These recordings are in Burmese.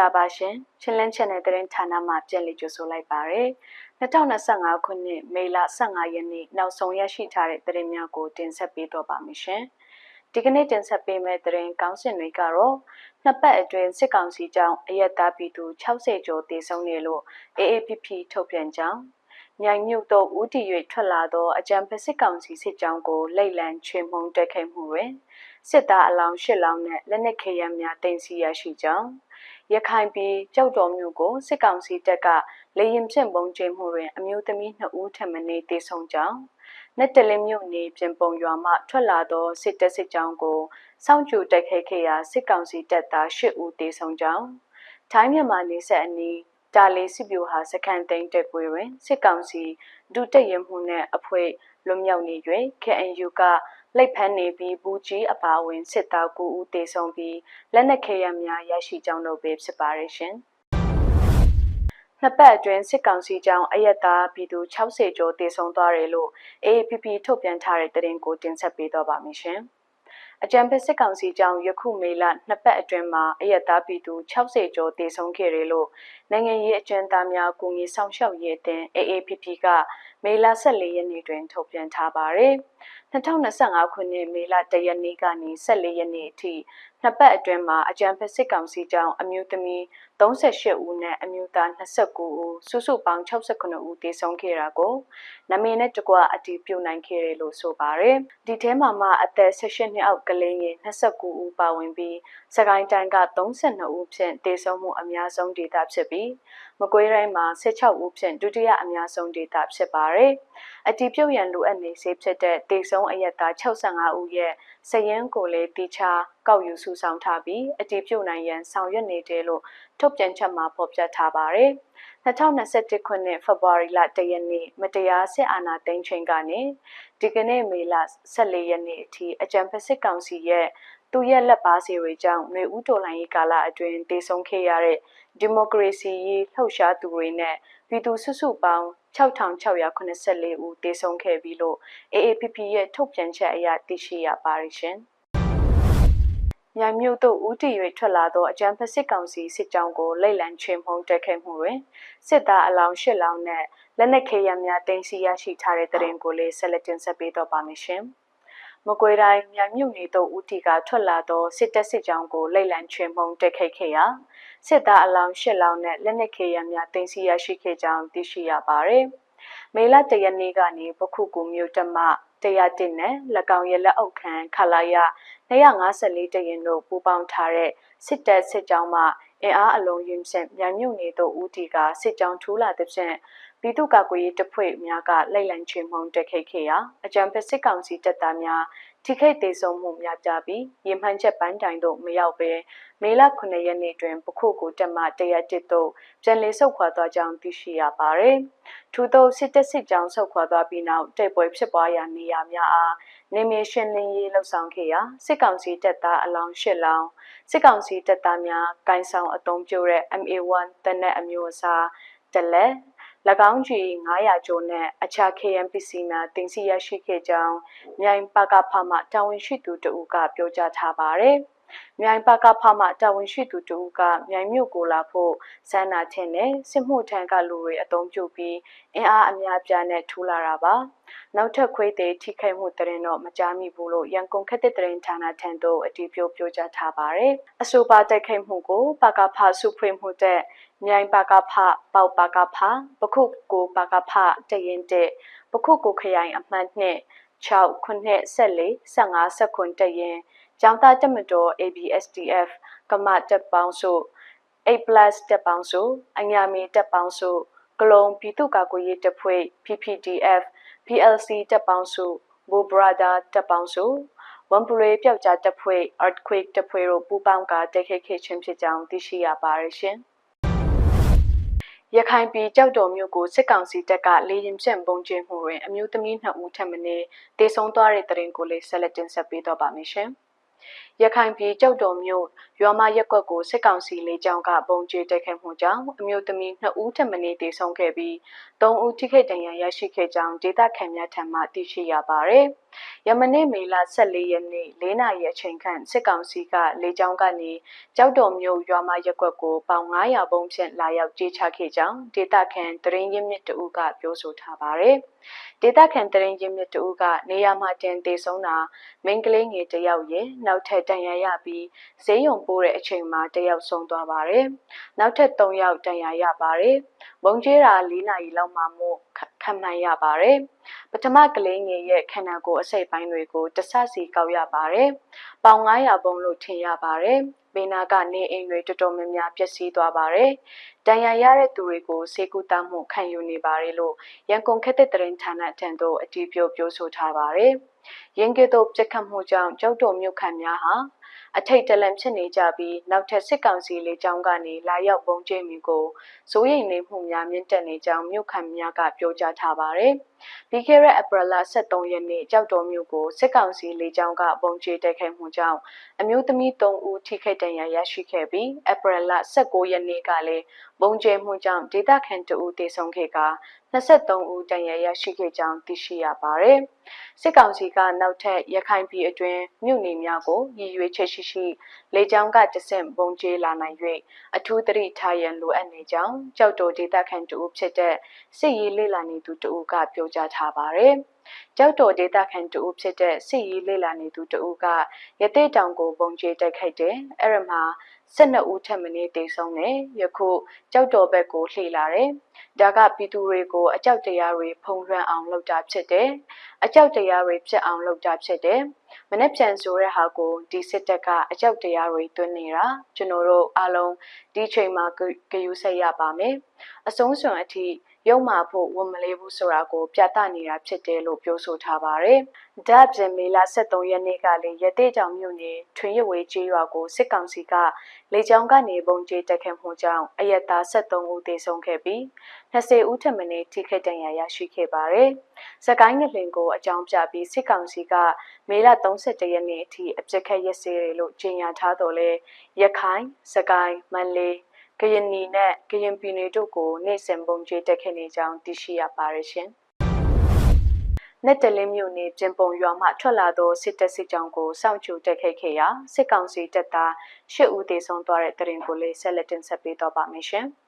လာပါရှင်ချင်းလင်း channel သတင်းဌာနမှပြန်လည်ကြိုဆိုလိုက်ပါရယ်2025ခုနှစ်မေလ15ရက်နေ့နောက်ဆုံးရရှိထားတဲ့သတင်းများကိုတင်ဆက်ပေးတော့ပါမယ်ရှင်ဒီကနေ့တင်ဆက်ပေးမယ့်သတင်းကောင်းစင်တွေကတော့နှစ်ပတ်အတွင်းစစ်ကောင်စီကြောင့်အယက်သားပြည်သူ60ကျော်တေဆုံးနေလို့ AAPP ထုတ်ပြန်ကြောင်းမြိုင်မြုပ်သောဦးတီ၍ထွက်လာသောအကြံဖက်စစ်ကောင်စီစစ်ကြောင်းကိုလိတ်လံချွေမှုန်းတက်ခိုက်မှုတွင်စစ်သားအလောင်း၈လောင်းနဲ့လက်နက်ခဲယမ်းများတင်စီရရှိကြောင်း ရခိုင်ပြည်ကြောက်တော်မြို့ကိုစစ်ကောင်စီတပ်ကလေရင်ဖြင့်ပုံကျင်းမှုတွင်အမျိုးသမီး2ဦးထပ်မံတေဆုံးကြောင်း net တလင်းမြို့နေပြင်ပုံရွာမှထွက်လာသောစစ်တပ်စစ်ကြောင်းကိုစောင့်ကြိုတိုက်ခိုက်ခဲ့ရာစစ်ကောင်စီတပ်သား8ဦးတေဆုံးကြောင်းထိုင်းမြန်မာနေဆက်အနီးတာလီစစ်ပြိုဟာစကန်သိန်းတက်ပွဲတွင်စစ်ကောင်စီဒုတက်ရမှုနှင့်အဖွဲ့လွတ်မြောက်နေ၍ KNU က လက်ဖမ်းနေပြီးဘူးကြီးအပါအဝင်စစ်သား9ဦးတေဆုံးပြီးလက်နက်ခဲယမ်းများရရှိကြောင်းတို့ပဲဖြစ်ပါရဲ့ရှင်။နှစ်ပတ်အတွင်းစစ်ကောင်စီကြောင့်အယက်သားပြည်သူ60ကျော်တေဆုံးသွားတယ်လို့ AAPP ထုတ်ပြန်ထားတဲ့သတင်းကိုတင်ဆက်ပေးတော့ပါမယ်ရှင်။ အကြံပေးစစ်ကောင်စီကြောင့်ယခုမေလနှစ်ပတ်အတွင်းမှာအယက်သားပြည်သူ60ကျော်တေဆုံးခဲ့တယ်လို့နိုင်ငံရေးအကြံသားများကူညီဆောင်ရှောက်ရေးအသင်း AAPP ကမေလ14ရက်နေ့တွင်ထုတ်ပြန်ထားပါတယ်။2025ခုနှစ်မေလ1ရက်နေ့ကနေ14ရက်နေ့အထိ နှစ်ပတ်အတွင်းမှာအကြံဖက်စစ်ကောင်စီကြောင့်အမျိုးသမီး38ဦးနဲ့အမျိုးသား29ဦးစုစုပေါင်း69ဦးသေဆုံးခဲ့တာကိုနမင်းနဲ့တကွအတီးပြုတ်နိုင်ခဲ့တယ်လို့ဆိုပါတယ်ဒီထဲမှာမှအသက်18နှစ်အောက်ကလေးငယ်29ဦးပါဝင်ပြီးစကိုင်းတိုင်းက32ဦးဖြင့်သေဆုံးမှုအများဆုံးဒေသဖြစ်ပြီးမကွေးတိုင်းမှာ16ဦးဖြင့်ဒုတိယအများဆုံးဒေသဖြစ်ပါတယ်အတီးပြုတ်ရန်လိုအပ်နေစေဖြစ်တဲ့သေဆုံးအရက်သား65ဦးရဲ့စရင်ကိုလည်းတိချာကောက်ယူစုဆောင်ထားပြီးအတီးပြုတ်နိုင်ရန်ဆောင်ရွက်နေတယ်လို့ထုတ်ပြန်ချက်မှာဖော်ပြထားပါတယ်။2021ခုနှစ်ဖေဖော်ဝါရီလ1ရက်နေ့မတရားစစ်အာဏာသိမ်းချိန်ကနေဒီကနေ့မေလ14ရက်နေ့အထိအကြံဖက်စစ်ကောင်စီရဲ့သူရဲ့လက်ပါစီတွေကြောင့်နေဦးတော်လှန်ရေးကာလအတွင်းတည်ဆုံခဲ့ရတဲ့ ဒီမိုကရေစီရေးလှုပ်ရှားသူတွေနဲ့ပြည်သူစုစုပေါင်း6684ဦးတည်ဆုံခဲ့ပြီလို့ AAPP ရဲ့ထုတ်ပြန်ချက်အရသိရှိရပါတယ်ရှင်။မြိုင်မြို့သို့ဦးတည်၍ထွက်လာသောအကြံဖက်စစ်ကောင်စီစစ်ကြောင်းကိုလိတ်လံချေမှုန်းတက်ခဲ့မှုတွင်စစ်သားအလောင်း၈လောင်းနဲ့လက်နက်ခဲယမ်းများတင်စီရရှိထားတဲ့တရင်ကိုလည်းဆက်လက်တင်ဆက်ပေးတော့ပါမယ်ရှင်။ မကွေတိုင်းမြိုင်မြို့နယ်သို့ဦးတီကထွက်လာသောစစ်တပ်စစ်ကြောင်းကိုလိတ်လံချေမှုန်းတက်ခဲ့ခဲ့ရာစစ်သားအလောင်း၈လောင်းနဲ့လက်နက်ခဲယမ်းများတင်စီရရှိခဲ့ကြောင်းသိရှိရပါတယ်။မေလတရနေ့ကနေပခုကူမြို့တမ101နဲ့၎င်းရဲ့လက်အောက်ခံခလာရ254တရင်တို့ပူးပေါင်းထားတဲ့စစ်တပ်စစ်ကြောင်းမှအင်အားအလုံးရင်းဖြင့်မြန်မြုပ်နေသောဦးတီကစစ်ကြောင်းထူးလာသဖြင့် ပြည်သူ့ကာကွယ်ရေးတပ်ဖွဲ့များကလိုက်လံချေမှုန်းတက်ခိတ်ခဲ့ရာအကြံဖက်စစ်ကောင်စီတပ်သားများထိခိုက်ဒေဆုံးမှုများပြပြီးရေမှန်းချက်ပန်းတိုင်တို့မရောက်ဘဲမေလ9ရက်နေ့တွင် ပခုကိုတက်မှတရက်တစ်တို့ပြန်လည်ဆုတ်ခွာသွားကြောင်းသိရှိရပါတယ်။ထို့သောစစ်တပ်စစ်ကြောင်းဆုတ်ခွာသွားပြီးနောက်တိုက်ပွဲဖြစ်ပွားရာနေရာများအားနေမြေရှင်းလင်းရေးလှုပ်ဆောင်ခဲ့ရာစစ်ကောင်စီတပ်သားအလောင်း၈လောင်းစစ်ကောင်စီတပ်သားများကိုင်းဆောင်အုံပြိုတဲ့ MA1 တနက်အမျိုးအစားတလက်၎ င်းကြီး900ကျော်နဲ့အခြား KMPC များတင်စီရရှိခဲ့ကြောင်းမြိုင်ပါကဖမှတာဝန်ရှိသူတဦးကပြောကြားထားပါတယ်။မြိုင်ပါကဖမှတာဝန်ရှိသူတို့ကမြိုင်မြို့ကိုလာဖို့စန္နာထင်နဲ့စစ်မှုထမ်းကလူတွေအုံပြုပြီးအင်အားအများပြားနဲ့ထူလာတာပါနောက်ထပ်ခွေးသေးထိခိုက်မှုတရင်တော့မကြားမိဘူးလို့ရန်ကုန်ခက်တဲ့တရင်ဌာနထံသို့အတည်ပြုပြောကြားထားပါတယ်အဆိုပါတိုက်ခိုက်မှုကိုပါကဖစုဖွေမှုတဲ့ မြိုင်ပါကဖပေါပါကဖပခုကိုပါကဖတရင်တဲ့ပခုကိုခရိုင်အမှတ်နဲ့6ခုနှစ်14 15 19တရင်ကျောင်းသားတက်မတော် ABSDF ကမတက်ပေါင်းစု A+ တက်ပေါင်းစုအညာမီတက်ပေါင်းစုကလုံပြည်သူ့ကာကွယ်ရေးတပ်ဖွဲ့ PPDF PLC တက်ပေါင်းစုဘူဘရာဒါတက်ပေါင်းစုဝန်ပရေပြောက်ကြားတပ်ဖွဲ့ Earthquake တပ်ဖွဲ့တို့ပူးပေါင်းကတိုက်ခိုက်ခဲ့ခြင်းဖြစ်ကြောင်းသိရှိရပါတယ်ရှင်။ ရခိုင်ပြည်ကြောက်တော်မြို့ကိုစစ်ကောင်စီတပ်ကလေရင်ဖြန့်ပုံကျင်းမှုတွင်အမျိုးသမီး2ဦးထပ်မံတေဆုံးသွားတဲ့တရင်ကိုလည်းဆက်လက်တင်ဆက်ပေးတော့ပါမယ်ရှင်။ ရခိုင်ပြည်ကြောက်တော်မြို့ရွာမရက်ကွက်ကိုစစ်ကောင်စီလေးကြောင်းကပုံကျဲတိုက်ခိုက်မှုကြောင့်အမျိုးသမီး2ဦးထပ်မံတေဆုံးခဲ့ပြီး3ဦးထိခိုက်ဒဏ်ရာရရှိခဲ့ကြောင်းဒေသခံများထံမှသိရှိရပါတယ်။ယမနေ့မေလ14ရက်နေ့၄နာရီအချိန်ခန့်စစ်ကောင်စီကလေးကြောင်းကနေကြောက်တော်မြို့ရွာမရက်ကွက်ကိုပေါင်900ပုံဖြင့်လာရောက်ကြေးချခဲ့ကြောင်းဒေသခံတရင်ရင်းမြစ်တဦးကပြောဆိုထားပါတယ်။ဒေသခံတရင်ရင်းမြစ်တဦးကနေရာမှာတင်တေဆုံးတာမိန်းကလေးငယ်တယောက်ရဲ့နောက်ထပ်တန်ရာရပြီးဈေးရုံပိုးတဲ့အချိန်မှာတယောက်ဆုံးသွားပါတယ်။နောက်ထပ်3ယောက်တန်ရာရပါတယ်။မုံကျဲတာ၄နာရီလောက်မှမို့ခံမှန်ရပါတယ်။ပထမကလေးငယ်ရဲ့ခန္ဓာကိုယ်အစိတ်ပိုင်းတွေကိုတဆစီကောက်ရပါတယ်။ပေါင်900ပုံလို့ထင်ရပါတယ်။ ဘေနာကနေအိမ်တွေတော်တော်များများပျက်စီးသွားပါတယ်။တန်ရာရတဲ့သူတွေကိုစေကူတမှုခံယူနေပါတယ်လို့ရန်ကုန်ခက်တဲ့တရင်ဌာနထံသို့အတည်ပြုပြောဆိုထားပါတယ်။ရင်းကဲ့သို့ပြက်ခတ်မှုကြောင့်ကြောက်တော်မြို့ခံများဟာ အထိတ်တလန့်ဖြစ်နေကြပြီးနောက်ထပ်စစ်ကောင်စီလေကြောင်းကနေလာရောက်ပုံကျင်းမှုကိုစိုးရိမ်နေမှုများမြင့်တက်နေကြောင်းမြို့ခံများကပြောကြားထားပါတယ်။ပြီးခဲ့တဲ့ April 23ရက်နေ့ကြောက်တော်မြို့ကိုစစ်ကောင်စီလေကြောင်းကပုံကျင်းတိုက်ခိုက်မှုကြောင့်အမျိုးသမီး3ဦးထိခိုက်ဒဏ်ရာရရှိခဲ့ပြီး April 19ရက်နေ့ကလည်းပုံကျင်းမှုကြောင့်ဒေသခံတအူတေဆုံးခဲ့က 23ဦးတန်ရာရရှိခဲ့ကြောင်းသိရှိရပါတယ်။စစ်ကောင်စီကနောက်ထပ်ရခိုင်ပြည်အတွင်းမြို့နယ်များကိုရည်ရွယ်ချက်ရှိရှိလေကြောင်းကတဆင့်ပုံကျဲလာနိုင်၍အထူးသတိထားရန်လိုအပ်နေကြောင်းကြောက်တော်ဒေသခံတဦးဖြစ်တဲ့စစ်ရေးလေ့လာနေသူတဦးကပြောကြားထားပါတယ်။ကြောက်တော်ဒေသခံတဦးဖြစ်တဲ့စစ်ရေးလေ့လာနေသူတဦးကရသေးတောင်ကိုပုံကျဲတိုက်ခိုက်တယ်။အဲ့ရမှာ 12ဦးထက်မနည်းတေဆုံးတယ်။ယခုကြောက်တော်ဘက်ကိုလှည့်လာတယ်။ဒါကပြည်သူတွေကိုအကြောက်တရားတွေဖုံးလွှမ်းအောင်လုပ်တာဖြစ်တယ်။အကြောက်တရားတွေဖြစ်အောင်လုပ်တာဖြစ်တယ်။မနေ့ပြန်ဆိုတဲ့ဟာကိုဒီစစ်တပ်ကအကြောက်တရားတွေတွင်းနေတာကျွန်တော်တို့အားလုံးဒီချိန်မှာဂယူဆက်ရပါမယ်။အဆုံးစွန်အထိ ရုံမာဖို့ဝန်မလေးဘူးဆိုတာကို ပြသနေတာဖြစ်တယ်လို့ပြောဆိုထားပါတယ်။ဓာတ်ပြင်မေလ23ရက်နေ့ကလည်းရသေးကြောင်မြို့နယ်ထွင်ရဝေးကျေးရွာကိုစစ်ကောင်စီကလေကြောင်းကနေပုံကျဲတက်ခတ်မှုကြောင့်အရက်သား73ဦးသေဆုံးခဲ့ပြီး20ဦးထပ်မံထိခိုက်ဒဏ်ရာရရှိခဲ့ပါတယ်။စကိုင်းငလင်ကိုအကြောင်းပြပြီးစစ်ကောင်စီကမေလ31ရက်နေ့အထိအပြစ်ခတ်ရက်စဲတယ်လို့ကြေညာထားတော်လဲရခိုင်စကိုင်းမန္တလေး ကရင်နီနဲ့ကရင်ပြည်နယ်တို့ကိုနေ့စဉ်ပုံကျဲတက်ခဲ့နေကြောင်းသိရှိရပါတယ်ရှင်။ net တလင်းမြို့နယ်ပြင်ပုံရွာမှထွက်လာသောစစ်တပ်စစ်ကြောင်းကိုစောင့်ကြိုတက်ခဲ့ခဲ့ရာစစ်ကောင်စီတပ်သား၈ဦးသေဆုံးသွားတဲ့တရင်ကိုလေးဆက်လက်တင်ဆက်ပေးတော့ပါမယ်ရှင်။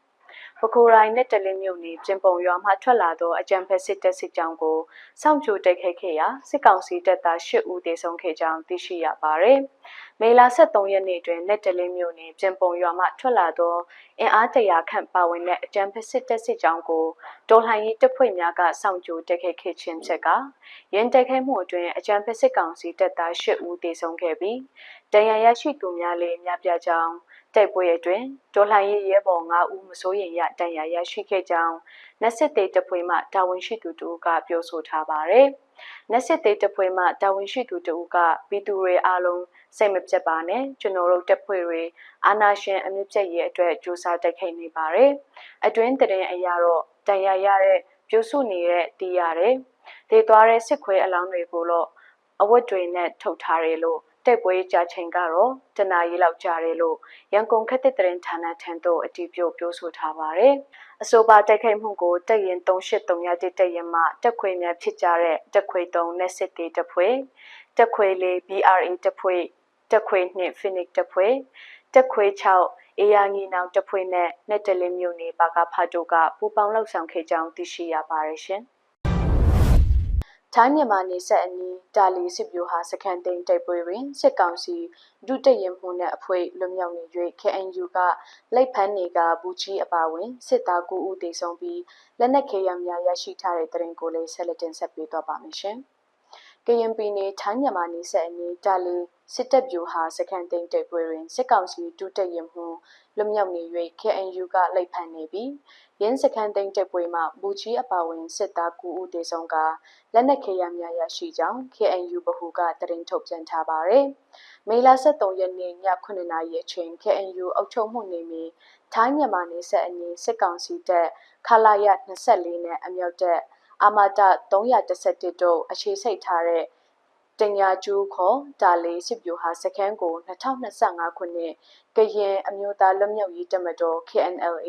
ပခိုရိုင်းနဲ့တလင်းမြို့နယ်ပြင်ပုံရွာမှထွက်လာသောအကြံဖက်စစ်တပ်စစ်ကြောင်းကိုစောင့်ကြိုတိုက်ခိုက်ခဲ့ရာစစ်ကောင်စီတပ်သား၈ဦးသေဆုံးခဲ့ကြောင်းသိရှိရပါတယ်။မေလ23ရက်နေ့တွင်လက်တလင်းမြို့နယ်ပြင်ပုံရွာမှထွက်လာသောအင်အားတရာခန့်ပါဝင်တဲ့အကြံဖက်စစ်တပ်စစ်ကြောင်းကိုတော်လှန်ရေးတပ်ဖွဲ့များကစောင့်ကြိုတိုက်ခိုက်ခဲ့ခြင်းချက်ကရန်တိုက်ခိုက်မှုအတွင်းအကြံဖက်စစ်ကောင်စီတပ်သား၈ဦးသေဆုံးခဲ့ပြီးတရန်ရရှိသူများလည်းများပြားကြောင်း တိုက်ပွဲအတွင်းဒေါ်လာရေးရဲဘော်9ဦးမစိုးရိမ်ရတန်ရာရရှိခဲ့ကြောင်းနက်စစ်သေးတပွဲမှတာဝန်ရှိသူတို့ကပြောဆိုထားပါတယ်။နက်စစ်သေးတပွဲမှတာဝန်ရှိသူတို့ကပြည်သူတွေအားလုံးစိတ်မပြတ်ပါနဲ့ကျွန်တော်တို့တပ်ဖွဲ့တွေအာနာရှင်အမြင့်ပြတ်ရဲ့အတွက်ကြိုးစားတိုက်ခိုက်နေပါတယ်။အတွင်းတရင်အရာတော့တန်ရာရတဲ့ပြိုစုနေတဲ့တီးရတယ်။ဒေသွားတဲ့စစ်ခွဲအလောင်းတွေကိုတော့အဝတ်တွေနဲ့ထုတ်ထားတယ်လို့ တိုက်ပွဲကြာချိန်ကတော့တနာရီလောက်ကြာတယ်လို့ရန်ကုန်ခက်တဲ့တရင်ဌာနထံသို့အတည်ပြုပြောဆိုထားပါတယ်။အဆိုပါတိုက်ခိုက်မှုကိုတက်ရင်3831တက်ရင်မှတက်ခွေများဖြစ်ကြတဲ့တက်ခွေ3နဲ့စစ်တေးတက်ခွေတက်ခွေ4 BRA တက်ခွေတက်ခွေ2 Phoenix တက်ခွေတက်ခွေ6အေယာငီနောင်တက်ခွေနဲ့နဲ့တလင်းမျိုးနေပါကဖတ်တို့ကပူပေါင်းလောက်ဆောင်ခဲ့ကြောင်းသိရှိရပါတယ်ရှင်။ ထိုင်းမြန်မာနေဆက်အနီးတာလီစစ်ဗျူဟာစခန်းသိမ်းတိုက်ပွဲတွင်စစ်ကောင်စီဒုတက်ရင်မှုနှင့်အဖွဲ့လွတ်မြောက်နေ၍ KNU ကလက်ဖန်းနေကဘူးကြီးအပါဝင်စစ်သား9ဦးသေဆုံးပြီးလက်နက်ခဲယမ်းများရရှိထားတဲ့တရင်ကိုလည်းဆက်လက်တင်ဆက်ပေးသွားပါမယ်ရှင်။ကရင်ပြည်နယ်ထိုင်းမြန်မာနေဆက်အနီးတာလီစစ်တပ်ဗျူဟာစခန်းသိမ်းတိုက်ပွဲတွင်စစ်ကောင်စီဒုတက်ရင်မှု လွတ်မြောက်နေ၍ KNU ကလက်ဖန်းနေပြီးရင်းစခန်းသိမ်းတပ်ပွဲမှာဘူချီအပါဝင်စစ်သား9ဦးတေဆုံးကလက်နက်ခဲယမ်းများရရှိကြောင်း KNU ဗဟူကတရင်ထုတ်ပြန်ထားပါတယ်။မေလ23ရက်နေ့ည9:00နာရီအချိန် KNU အုပ်ချုပ်မှုနေမီထိုင်းမြန်မာနေဆက်အနီးစစ်ကောင်စီတပ်ခလာရ24နဲ့အမြောက်တပ်အာမာတ311တို့အခြေစိုက်ထားတဲ့ တင်ညာကျူးခေါ်ဒါလေးစစ်ပြူဟာစခန်းကို2025ခုနှစ်ကရင်အမျိုးသားလွတ်မြောက်ရေးတပ်မတော် KNLA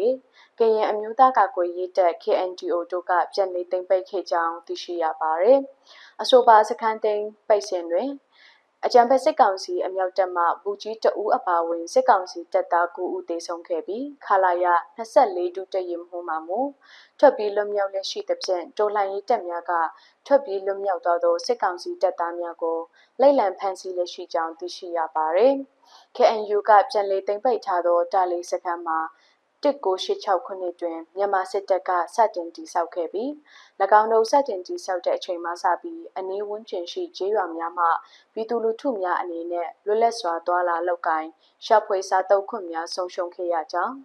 ကရင်အမျိုးသားကာကွယ်ရေးတပ် KNDO တို့ကပြန်လည်သိမ်းပိုက်ခဲ့ကြောင်းသိရှိရပါတယ်။အဆိုပါစခန်းသိမ်းပိုက်စဉ်တွင် အကြံဖက်စစ်ကောင်စီအမြောက်တပ်မှပူကြီးတအူးအပါဝင်စစ်ကောင်စီတပ်သား9ဦးသေဆုံးခဲ့ပြီးခလာရ24ဒုတရင်မှုမှမူထွက်ပြီးလွတ်မြောက်လက်ရှိသဖြင့်တိုလှန်ရေးတပ်များကထွက်ပြီးလွတ်မြောက်သောသောစစ်ကောင်စီတပ်သားများကိုလိုက်လံဖမ်းဆီးလက်ရှိကြောင်းသိရှိရပါသည်။ KNU ကပြန်လည်သိမ်းပိုက်ထားသောတာလီစခန်းမှာ 1986ခုနှစ်တွင်မြန်မာစစ်တပ်ကစတင်တည်ဆောက်ခဲ့ပြီး၎င်းတို့စတင်တည်ဆောက်တဲ့အချိန်မှစပြီးအနည်းဝန်းကျင်ရှိကျေးရွာများမှပြည်သူလူထုများအနေနဲ့လွတ်လပ်စွာသွာလာလောက်ကိုင်းရှာဖွေစားတုပ်ခွင့်များဆုံးရှုံးခဲ့ရကြောင်း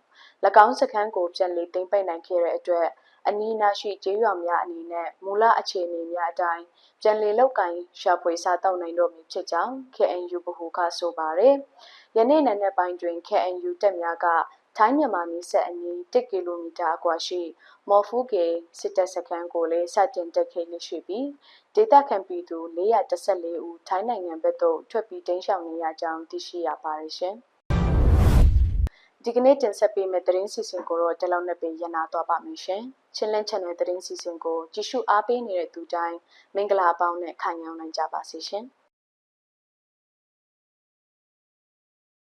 ၎င်းစခန်းကိုပြန်လည်သိမ်းပိုက်နိုင်ခဲ့တဲ့အတွက်အနီးနားရှိကျေးရွာများအနေနဲ့မူလအခြေအနေများအတိုင်းပြန်လည်လောက်ကင်ရှာဖွေစားတောက်နိုင်တော့မည်ဖြစ်ကြောင်း KNU ဗဟိုကဆိုပါတယ်။ယနေ့နံနက်ပိုင်းတွင် KNU တပ်များက ထိုင်းမြန်မာနယ်စပ်အနီး1ကီလိုမီတာအကွာရှိမော်ဖူးကေစစ်တပ်စခန်းကိုလည်းစတင်တက်ခဲ့လက်ရှိပြီးဒေသခံပြည်သူ414ဦးထိုင်းနိုင်ငံဘက်သို့ထွက်ပြေးတိမ်းရှောင်နေရကြောင်းသိရှိရပါတယ်ရှင်။ဒီကနေ့တင်ဆက်ပေးမယ့်သတင်းစီစဉ်ကိုတော့ဒီလောက်နဲ့ပဲရနာသွားပါမယ်ရှင်။ချင်းလင်း channel သတင်းစီစဉ်ကိုကြည့်ရှုအားပေးနေတဲ့သူတိုင်းမင်္ဂလာပေါင်းနဲ့ခံယူနိုင်ကြပါစေရှင်။